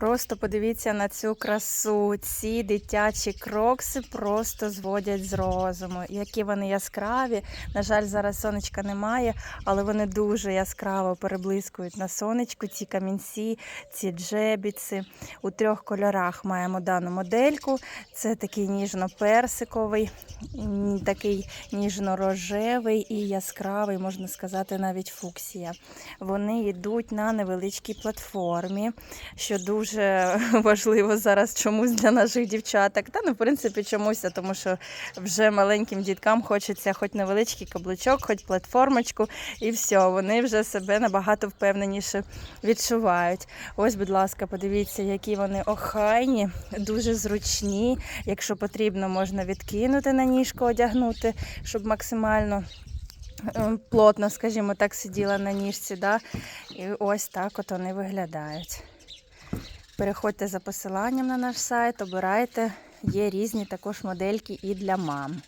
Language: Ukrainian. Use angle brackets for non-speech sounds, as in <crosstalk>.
Просто подивіться на цю красу. Ці дитячі крокси просто зводять з розуму. Які вони яскраві. На жаль, зараз сонечка немає, але вони дуже яскраво переблискують на сонечку. Ці камінці, ці джебіці. У трьох кольорах маємо дану модельку. Це такий ніжно-персиковий, такий ніжно-рожевий і яскравий, можна сказати, навіть фуксія. Вони йдуть на невеличкій платформі, що дуже <laughs> важливо зараз чомусь для наших дівчаток. Та ну, в принципі, чомусь, тому що вже маленьким діткам хочеться хоч невеличкий каблучок, хоч платформочку, і все, вони вже себе набагато впевненіше відчувають. Ось, будь ласка, подивіться, які вони охайні, дуже зручні. Якщо потрібно, можна відкинути на ніжку, одягнути, щоб максимально е, плотно, скажімо так, сиділа на ніжці. Да? І ось так от вони виглядають. Переходьте за посиланням на наш сайт, обирайте. Є різні також модельки і для мам.